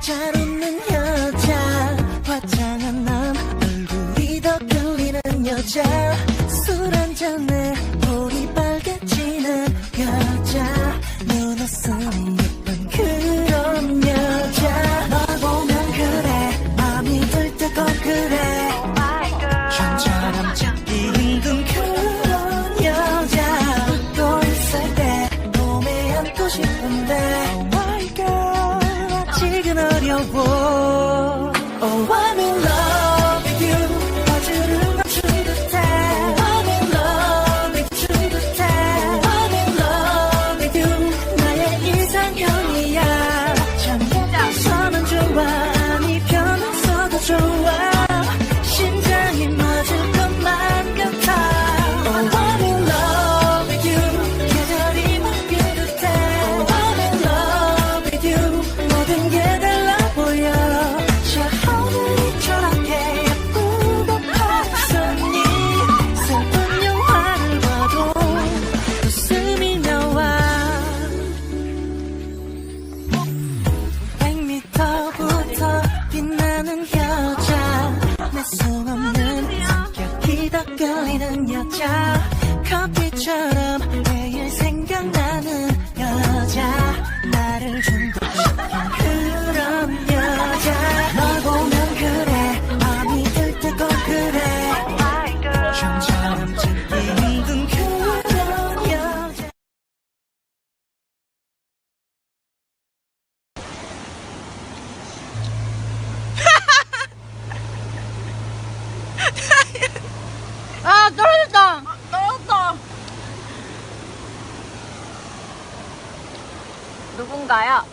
잘 웃는 여자. 화장한 남 얼굴이 더 끌리는 여자. 술 한잔에 볼이 빨개지는 여자. 눈웃음 예쁜 그런 여자. 널 보면 그래. 마음이 들뜨고 그래. 좀처럼 찾기 힘든 그런 여자. 웃고 있을 때 몸에 안고 싶은데 어려워 Oh I'm in love with you 화질을 맞춘 듯해 Oh I'm in love with you 듯해 I'm in love with you 나의 이상형이야 참 예뻐서는 좋아 아니 편해서도 좋아 빛나는 여자. 내숭 없는 성격이 더 끌리는 여자. 커피처럼 아 떨어졌다. 떨어졌다. 누군가요?